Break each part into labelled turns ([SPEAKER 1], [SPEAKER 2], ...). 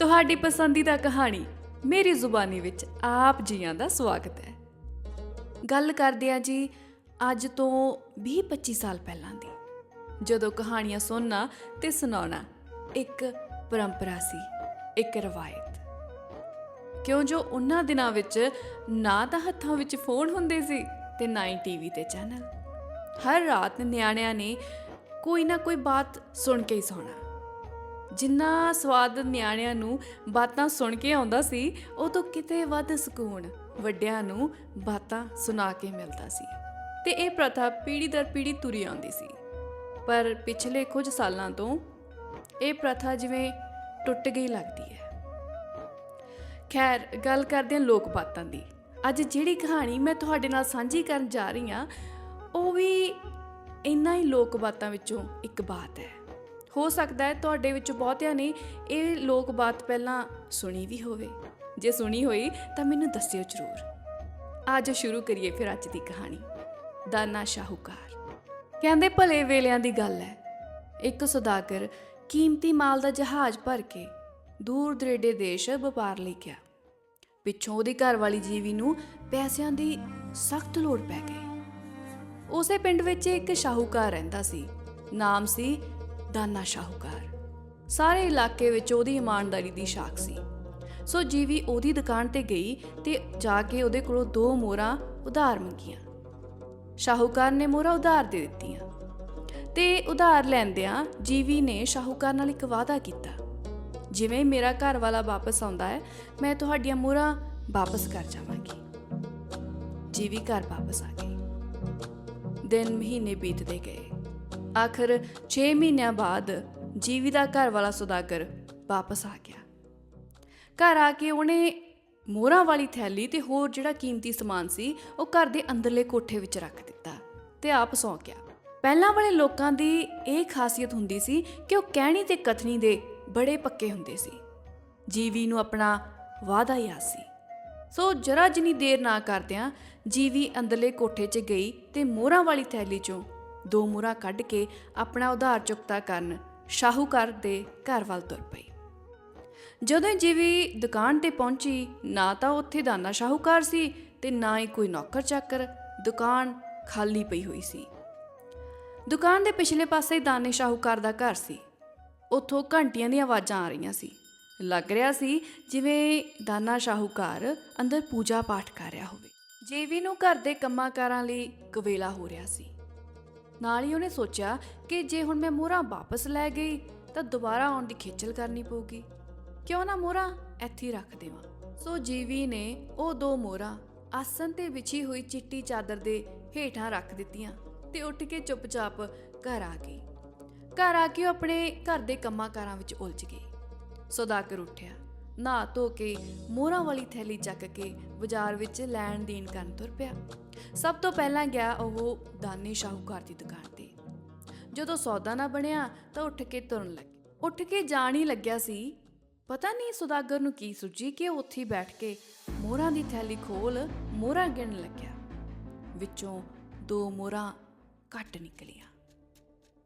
[SPEAKER 1] ਤੁਹਾਡੀ ਪਸੰਦੀਦਾ ਕਹਾਣੀ ਮੇਰੀ ਜ਼ੁਬਾਨੀ ਵਿੱਚ ਆਪ ਜੀਆਂ ਦਾ ਸਵਾਗਤ ਹੈ। ਗੱਲ ਕਰਦੇ ਆ ਜੀ ਅੱਜ ਤੋਂ 20-25 ਸਾਲ ਪਹਿਲਾਂ ਦੀ। ਜਦੋਂ ਕਹਾਣੀਆਂ ਸੁਣਨਾ ਤੇ ਸੁਣਾਉਣਾ ਇੱਕ ਪਰੰਪਰਾ ਸੀ, ਇੱਕ ਰਵਾਇਤ। ਕਿਉਂ ਜੋ ਉਹਨਾਂ ਦਿਨਾਂ ਵਿੱਚ ਨਾ ਤਾਂ ਹੱਥਾਂ ਵਿੱਚ ਫੋਨ ਹੁੰਦੇ ਸੀ ਤੇ ਨਾ ਹੀ ਟੀਵੀ ਤੇ ਚੈਨਲ। ਹਰ ਰਾਤ ਨਿਆਣਿਆਂ ਨੇ ਕੋਈ ਨਾ ਕੋਈ ਬਾਤ ਸੁਣ ਕੇ ਹੀ ਸੌਣਾ। ਜਿੰਨਾ ਸਵਾਦ ਨਿਆਣਿਆਂ ਨੂੰ ਬਾਤਾਂ ਸੁਣ ਕੇ ਆਉਂਦਾ ਸੀ, ਉਹ ਤੋਂ ਕਿਤੇ ਵੱਧ ਸਕੂਨ ਵੱਡਿਆਂ ਨੂੰ ਬਾਤਾਂ ਸੁਣਾ ਕੇ ਮਿਲਦਾ ਸੀ। ਤੇ ਇਹ ਪ੍ਰਥਾ ਪੀੜ੍ਹੀ ਦਰ ਪੀੜ੍ਹੀ ਤੁਰੀ ਆਉਂਦੀ ਸੀ। ਪਰ ਪਿਛਲੇ ਕੁਝ ਸਾਲਾਂ ਤੋਂ ਇਹ ਪ੍ਰਥਾ ਜਿਵੇਂ ਟੁੱਟ ਗਈ ਲੱਗਦੀ ਹੈ। ਖੈਰ, ਗੱਲ ਕਰਦੇ ਹਾਂ ਲੋਕ ਬਾਤਾਂ ਦੀ। ਅੱਜ ਜਿਹੜੀ ਕਹਾਣੀ ਮੈਂ ਤੁਹਾਡੇ ਨਾਲ ਸਾਂਝੀ ਕਰਨ ਜਾ ਰਹੀ ਹਾਂ, ਉਹ ਵੀ ਇੰਨਾ ਹੀ ਲੋਕ ਬਾਤਾਂ ਵਿੱਚੋਂ ਇੱਕ ਬਾਤ ਹੈ। ਹੋ ਸਕਦਾ ਹੈ ਤੁਹਾਡੇ ਵਿੱਚ ਬਹੁਤਿਆਂ ਨੇ ਇਹ ਲੋਕ ਬਾਤ ਪਹਿਲਾਂ ਸੁਣੀ ਵੀ ਹੋਵੇ। ਜੇ ਸੁਣੀ ਹੋਈ, ਤਾਂ ਮੈਨੂੰ ਦੱਸਿਓ ਜ਼ਰੂਰ। ਅੱਜ ਸ਼ੁਰੂ ਕਰੀਏ ਫਿਰ ਅੱਜ ਦੀ ਕਹਾਣੀ। ਦਾਨਾ ਸ਼ਾਹੂਕਾਰ। ਕਹਿੰਦੇ, ਭਲੇ ਵੇਲਿਆਂ ਦੀ ਗੱਲ ਹੈ। ਇੱਕ ਸੌਦਾਗਰ ਕੀਮਤੀ ਮਾਲ ਦਾ ਜਹਾਜ਼ ਭਰ ਕੇ ਦੂਰ ਦਰੇਡੇ ਦੇਸ਼ ਵਪਾਰ ਲਈ ਗਿਆ। ਪਿੱਛੋਂ ਉਹਦੀ ਘਰ ਵਾਲੀ ਜੀਵੀ ਨੂੰ ਪੈਸਿਆਂ ਦੀ ਸਖਤ ਲੋੜ ਪੈ ਗਈ। ਉਸੇ ਪਿੰਡ ਵਿੱਚ ਇੱਕ ਸ਼ਾਹੂਕਾਰ ਰਹਿੰਦਾ ਸੀ। ਨਾਮ ਸੀ ਦਾਨਾ ਸ਼ਾਹੂਕਾਰ ਸਾਰੇ ਇਲਾਕੇ ਵਿੱਚ ਉਹਦੀ ਇਮਾਨਦਾਰੀ ਦੀ ਸ਼ਾਖ ਸੀ। ਸੋ ਜੀਵੀ ਉਹਦੀ ਦੁਕਾਨ ਤੇ ਗਈ ਤੇ ਜਾ ਕੇ ਉਹਦੇ ਕੋਲੋਂ ਦੋ ਮੋਹਰਾਂ ਉਧਾਰ ਮੰਗੀਆਂ। ਸ਼ਾਹੂਕਾਰ ਨੇ ਮੋਹਰਾਂ ਉਧਾਰ ਦੇ ਦਿੱਤੀਆਂ। ਤੇ ਉਧਾਰ ਲੈਂਦਿਆਂ ਜੀਵੀ ਨੇ ਸ਼ਾਹੂਕਾਰ ਨਾਲ ਇੱਕ ਵਾਅਦਾ ਕੀਤਾ। ਜਿਵੇਂ ਮੇਰਾ ਘਰ ਵਾਲਾ ਵਾਪਸ ਆਉਂਦਾ ਹੈ, ਮੈਂ ਤੁਹਾਡੀਆਂ ਮੋਹਰਾਂ ਵਾਪਸ ਕਰ ਜਾਵਾਂਗੀ। ਜੀਵੀ ਘਰ ਵਾਪਸ ਆ ਗਈ। ਦਿਨ ਮਹੀਨੇ ਬੀਤਦੇ ਗਏ। ਆਖਰ 6 ਮਹੀਨਿਆਂ ਬਾਅਦ ਜੀਵੀ ਦਾ ਘਰ ਵਾਲਾ ਸੁਦਾਗਰ ਵਾਪਸ ਆ ਗਿਆ। ਘਰ ਆ ਕੇ ਉਹਨੇ ਮੋਹਰਾਂ ਵਾਲੀ ਥੈਲੀ ਤੇ ਹੋਰ ਜਿਹੜਾ ਕੀਮਤੀ ਸਮਾਨ ਸੀ, ਉਹ ਘਰ ਦੇ ਅੰਦਰਲੇ ਕੋਠੇ ਵਿੱਚ ਰੱਖ ਦਿੱਤਾ ਤੇ ਆਪ ਸੌਂ ਗਿਆ। ਪਹਿਲਾਂ ਵਾਲੇ ਲੋਕਾਂ ਦੀ ਇਹ ਖਾਸੀਅਤ ਹੁੰਦੀ ਸੀ ਕਿ ਉਹ ਕਹਿਣੀ ਤੇ ਕਥਨੀ ਦੇ ਬੜੇ ਪੱਕੇ ਹੁੰਦੇ ਸੀ। ਜੀਵੀ ਨੂੰ ਆਪਣਾ ਵਾਅਦਾ ਯਾਦ ਸੀ। ਸੋ ਜਰਾ ਜਿੰਨੀ ਦੇਰ ਨਾ ਕਰਦਿਆਂ ਜੀਵੀ ਅੰਦਰਲੇ ਕੋਠੇ 'ਚ ਗਈ ਤੇ ਮੋਹਰਾਂ ਵਾਲੀ ਥੈਲੀ 'ਚੋਂ ਦੋ ਮੋਹਰਾਂ ਕੱਢ ਕੇ ਆਪਣਾ ਉਧਾਰ ਚੁਕਤਾ ਕਰਨ ਸ਼ਾਹੂਕਾਰ ਦੇ ਘਰ ਵੱਲ ਤੁਰ ਪਈ। ਜਦੋਂ ਜੀਵੀ ਦੁਕਾਨ ਤੇ ਪਹੁੰਚੀ, ਨਾ ਤਾਂ ਉੱਥੇ ਦਾਨਾ ਸ਼ਾਹੂਕਾਰ ਸੀ ਤੇ ਨਾ ਹੀ ਕੋਈ ਨੌਕਰ ਚਾਕਰ, ਦੁਕਾਨ ਖਾਲੀ ਪਈ ਹੋਈ ਸੀ। ਦੁਕਾਨ ਦੇ ਪਿਛਲੇ ਪਾਸੇ ਦਾਨੇ ਸ਼ਾਹੂਕਾਰ ਦਾ ਘਰ ਸੀ। ਉੱਥੋਂ ਘੰਟੀਆਂ ਦੀਆਂ ਆਵਾਜ਼ਾਂ ਆ ਰਹੀਆਂ ਸੀ। ਲੱਗ ਰਿਹਾ ਸੀ ਜਿਵੇਂ ਦਾਨਾ ਸ਼ਾਹੂਕਾਰ ਅੰਦਰ ਪੂਜਾ ਪਾਠ ਕਰ ਰਿਹਾ ਹੋਵੇ। ਜੇਵੀ ਨੂੰ ਘਰ ਦੇ ਕੰਮਾਂ-ਕਾਰਾਂ ਲਈ ਕਵੇਲਾ ਹੋ ਰਿਹਾ ਸੀ। ਨਾਲ ਹੀ ਉਹਨੇ ਸੋਚਿਆ ਕਿ ਜੇ ਹੁਣ ਮੈਂ ਮੋਹਰਾਂ ਵਾਪਸ ਲੈ ਗਈ, ਤਾਂ ਦੁਬਾਰਾ ਆਉਣ ਦੀ ਖੇਚਲ ਕਰਨੀ ਪਊਗੀ। ਕਿਉਂ ਨਾ ਮੋਹਰਾਂ ਇੱਥੇ ਰੱਖ ਦੇਵਾਂ? ਸੋ ਜੀਵੀ ਨੇ ਉਹ ਦੋ ਮੋਹਰਾਂ ਆਸਨ ਤੇ ਵਿਛੀ ਹੋਈ ਚਿੱਟੀ ਚਾਦਰ ਦੇ ਹੇਠਾਂ ਰੱਖ ਦਿੱਤੀਆਂ ਤੇ ਉੱਠ ਕੇ ਚੁੱਪਚਾਪ ਘਰ ਆ ਗਈ। ਘਰ ਆ ਕੇ ਉਹ ਆਪਣੇ ਘਰ ਦੇ ਕੰਮਾਂ-ਕਾਰਾਂ ਵਿੱਚ ਉਲਝ ਗਈ। ਸੌਦਾਗਰ ਉੱਠਿਆ। ਨਹਾ ਧੋ ਕੇ ਮੋਹਰਾਂ ਵਾਲੀ ਥੈਲੀ ਚੱਕ ਕੇ ਬਾਜ਼ਾਰ ਵਿੱਚ ਲੈਣ ਦੇਣ ਕਰਨ ਤੁਰ ਪਿਆ। ਸਭ ਤੋਂ ਪਹਿਲਾਂ ਗਿਆ ਉਹ ਦਾਨੇ ਸ਼ਾਹੂਕਾਰ ਦੀ ਦੁਕਾਨ ਤੇ। ਜਦੋਂ ਸੌਦਾ ਨਾ ਬਣਿਆ ਤਾਂ ਉੱਠ ਕੇ ਤੁਰਨ ਲੱਗ ਉੱਠ ਕੇ ਜਾਣ ਹੀ ਲੱਗਿਆ ਸੀ, ਪਤਾ ਨਹੀਂ ਸੌਦਾਗਰ ਨੂੰ ਕੀ ਸੁੱਝੀ ਕਿ ਉਹ ਉੱਥੇ ਬੈਠ ਕੇ ਮੋਹਰਾਂ ਦੀ ਥੈਲੀ ਖੋਲ ਮੋਹਰਾਂ ਗਿਣਨ ਲੱਗਿਆ। ਵਿੱਚੋਂ ਦੋ ਮੋਹਰਾਂ ਘੱਟ ਨਿਕਲੀਆਂ।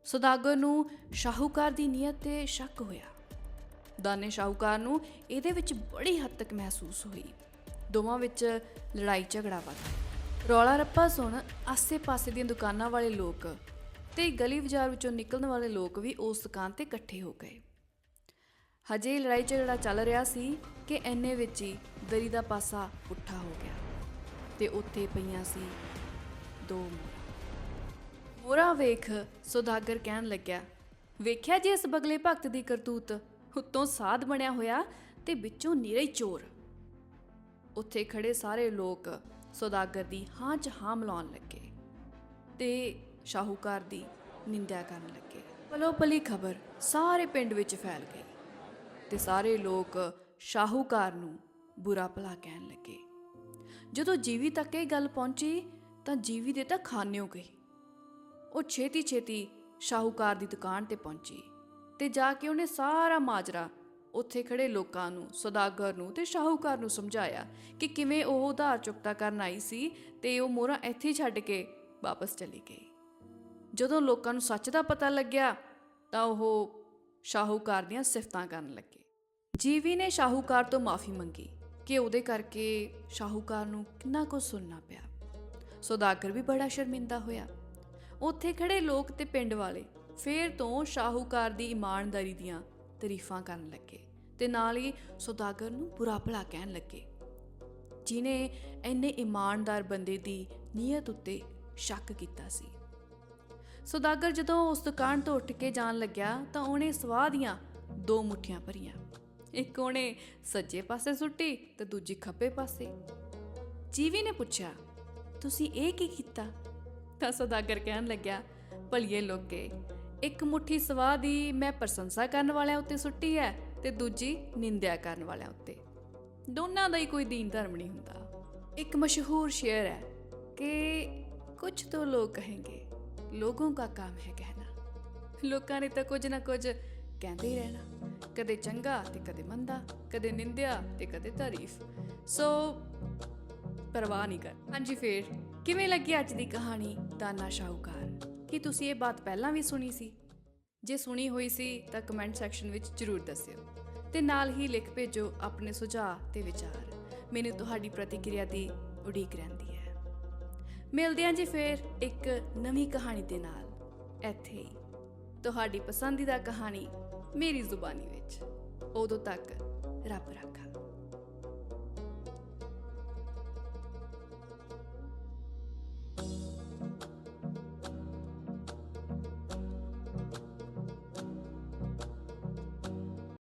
[SPEAKER 1] ਸੌਦਾਗਰ ਨੂੰ ਸ਼ਾਹੂਕਾਰ ਦੀ ਨੀਅਤ ਤੇ ਸ਼ੱਕ ਹੋਇਆ। ਦਾਨੇ ਸ਼ਾਹੂਕਾਰ ਨੂੰ ਇਹਦੇ ਵਿੱਚ ਬੜੀ ਹੱਦ ਤੱਕ ਮਹਿਸੂਸ ਹੋਈ। ਦੋਵਾਂ ਵਿੱਚ ਲੜਾਈ ਝਗੜਾ ਵੱਧ ਰੌਲਾ ਰੱਪਾ ਸੁਣ ਆਸੇ-ਪਾਸੇ ਦੀਆਂ ਦੁਕਾਨਾਂ ਵਾਲੇ ਲੋਕ ਤੇ ਗਲੀ ਬਾਜ਼ਾਰ ਵਿੱਚੋਂ ਨਿਕਲਣ ਵਾਲੇ ਲੋਕ ਵੀ ਉਸ ਦੁਕਾਨ ਤੇ ਇਕੱਠੇ ਹੋ ਗਏ। ਹਜੇ ਲੜਾਈ ਝਗੜਾ ਚੱਲ ਰਿਹਾ ਸੀ ਕਿ ਐਨੇ ਵਿੱਚ ਹੀ ਦਰੀ ਦਾ ਪਾਸਾ ਪੁੱਠਾ ਹੋ ਗਿਆ ਤੇ ਉੱਥੇ ਪਈਆਂ ਸੀ ਦੋ ਮੋਹਰਾਂ ਵੇਖ ਸੁਦਾਗਰ ਕਹਿਣ ਲੱਗਿਆ, ਵੇਖਿਆ ਜੀ ਇਸ ਬਗਲੇ ਭਗਤ ਦੀ ਕਰਤੂਤ? ਉੱਤੋਂ ਸਾਧ ਬਣਿਆ ਹੋਇਆ ਤੇ ਵਿੱਚੋਂ ਨੀਰੇ ਚੋਰ। ਉੱਥੇ ਖੜੇ ਸਾਰੇ ਲੋਕ ਸੌਦਾਗਰ ਦੀ ਹਾਂ ਚ ਹਾਂ ਮਿਲਾਉਣ ਲੱਗੇ ਤੇ ਸ਼ਾਹੂਕਾਰ ਦੀ ਨਿੰਦਿਆ ਕਰਨ ਲੱਗੇ। ਪਲੋ ਪਲੀ ਖਬਰ ਸਾਰੇ ਪਿੰਡ ਵਿੱਚ ਫੈਲ ਗਈ ਤੇ ਸਾਰੇ ਲੋਕ ਸ਼ਾਹੂਕਾਰ ਨੂੰ ਬੁਰਾ ਭਲਾ ਕਹਿਣ ਲੱਗੇ। ਜਦੋਂ ਜੀਵੀ ਤੱਕ ਇਹ ਗੱਲ ਪਹੁੰਚੀ ਤਾਂ ਜੀਵੀ ਦੇ ਤਾਂ ਖਾਨਿਓ ਗਈ। ਉਹ ਛੇਤੀ ਛੇਤੀ ਸ਼ਾਹੂਕਾਰ ਦੀ ਦੁਕਾਨ ਤੇ ਪਹੁੰਚੀ। ਤੇ ਜਾ ਕੇ ਉਹਨੇ ਸਾਰਾ ਮਾਜਰਾ ਉੱਥੇ ਖੜੇ ਲੋਕਾਂ ਨੂੰ, ਸੌਦਾਗਰ ਨੂੰ ਤੇ ਸ਼ਾਹੂਕਾਰ ਨੂੰ ਸਮਝਾਇਆ ਕਿ ਕਿਵੇਂ ਉਹ ਉਧਾਰ ਚੁਕਤਾ ਕਰਨ ਆਈ ਸੀ ਤੇ ਉਹ ਮੋਹਰਾਂ ਇੱਥੇ ਛੱਡ ਕੇ ਵਾਪਸ ਚਲੀ ਗਈ। ਜਦੋਂ ਲੋਕਾਂ ਨੂੰ ਸੱਚ ਦਾ ਪਤਾ ਲੱਗਿਆ ਤਾਂ ਉਹ ਸ਼ਾਹੂਕਾਰ ਦੀਆਂ ਸਿਫਤਾਂ ਕਰਨ ਲੱਗੇ। ਜੀਵੀ ਨੇ ਸ਼ਾਹੂਕਾਰ ਤੋਂ ਮਾਫੀ ਮੰਗੀ ਕਿ ਉਹਦੇ ਕਰਕੇ ਸ਼ਾਹੂਕਾਰ ਨੂੰ ਕਿੰਨਾ ਕੁਝ ਸੁਣਨਾ ਪਿਆ। ਸੌਦਾਗਰ ਵੀ ਬੜਾ ਸ਼ਰਮਿੰਦਾ ਹੋਇਆ। ਉੱਥੇ ਖੜੇ ਲੋਕ ਤੇ ਪਿੰਡ ਵਾਲੇ ਫੇਰ ਤੋਂ ਸ਼ਾਹੂਕਾਰ ਦੀ ਇਮਾਨਦਾਰੀ ਦੀਆਂ ਤਾਰੀਫਾਂ ਕਰਨ ਲੱਗੇ ਤੇ ਨਾਲ ਹੀ ਸੌਦਾਗਰ ਨੂੰ ਬੁਰਾ ਭਲਾ ਕਹਿਣ ਲੱਗੇ। ਜਿਨੇ ਇੰਨੇ ਇਮਾਨਦਾਰ ਬੰਦੇ ਦੀ ਨੀਅਤ ਉੱਤੇ ਸ਼ੱਕ ਕੀਤਾ ਸੀ। ਸੌਦਾਗਰ ਜਦੋਂ ਉਸ ਦੁਕਾਨ ਤੋਂ ਉੱਠ ਕੇ ਜਾਣ ਲੱਗਿਆ ਤਾਂ ਉਹਨੇ ਸਵਾਹ ਦੀਆਂ ਦੋ ਮੁੱਠੀਆਂ ਭਰੀਆਂ। ਇੱਕ ਉਹਨੇ ਸੱਜੇ ਪਾਸੇ ਸੁੱਟੀ ਤੇ ਦੂਜੀ ਖੱਬੇ ਪਾਸੇ। ਜੀਵੀ ਨੇ ਪੁੱਛਿਆ, ਤੁਸੀਂ ਇਹ ਕੀ ਕੀਤਾ? ਤਾਂ ਸੌਦਾਗਰ ਕਹਿਣ ਲੱਗਿਆ, ਭਲੀਏ ਲੋਕੇ ਇੱਕ ਮੁੱਠੀ ਸਵਾਹ ਦੀ ਮੈਂ ਪ੍ਰਸ਼ੰਸਾ ਕਰਨ ਵਾਲਿਆਂ ਉੱਤੇ ਸੁੱਟੀ ਹੈ ਤੇ ਦੂਜੀ ਨਿੰਦਿਆ ਕਰਨ ਵਾਲਿਆਂ ਉੱਤੇ। ਦੋਨਾਂ ਦਾ ਹੀ ਕੋਈ ਦੀਨ ਧਰਮ ਨਹੀਂ ਹੁੰਦਾ। ਇੱਕ ਮਸ਼ਹੂਰ ਸ਼ੇਅਰ ਹੈ ਕਿ ਕੁਝ ਤੋਂ ਲੋਕ ਕहेंगे ਲੋਗੋਂ ਦਾ ਕੰਮ ਹੈ ਕਹਿਣਾ। ਲੋਕਾਂ ਨੇ ਤਾਂ ਕੁਝ ਨਾ ਕੁਝ ਕਹਿੰਦੇ ਹੀ ਰਹਿਣਾ। ਕਦੇ ਚੰਗਾ ਤੇ ਕਦੇ ਮੰਦਾ, ਕਦੇ ਨਿੰਦਿਆ ਤੇ ਕਦੇ ਤਾਰੀਫ। ਸੋ ਪਰਵਾਹ ਨਹੀਂ ਕਰ। ਹਾਂਜੀ ਫੇਰ, ਕਿਵੇਂ ਲੱਗੀ ਅੱਜ ਦੀ ਕਹਾਣੀ ਦਾਨਾ ਸ਼ਾਹੂਕਾਰ ਕੀ ਤੁਸੀਂ ਇਹ ਬਾਤ ਪਹਿਲਾਂ ਵੀ ਸੁਣੀ ਸੀ? ਜੇ ਸੁਣੀ ਹੋਈ ਸੀ, ਤਾਂ ਕਮੈਂਟ ਸੈਕਸ਼ਨ ਵਿੱਚ ਜਰੂਰ ਦੱਸਿਓ। ਤੇ ਨਾਲ ਹੀ ਲਿਖ ਭੇਜੋ ਆਪਣੇ ਸੁਝਾਅ ਤੇ ਵਿਚਾਰ। ਮੈਨੂੰ ਤੁਹਾਡੀ ਪ੍ਰਤੀਕਿਰਿਆ ਦੀ ਉਡੀਕ ਰਹਿੰਦੀ ਹੈ। ਮਿਲਦੇ ਹਾਂ ਜੀ ਫੇਰ ਇੱਕ ਨਵੀਂ ਕਹਾਣੀ ਦੇ ਨਾਲ। ਇੱਥੇ ਹੀ। ਤੁਹਾਡੀ ਪਸੰਦੀਦਾ ਕਹਾਣੀ ਮੇਰੀ ਜ਼ੁਬਾਨੀ ਵਿੱਚ। ਉਦੋਂ ਤੱਕ ਰੱਬ ਰਾਖਾ।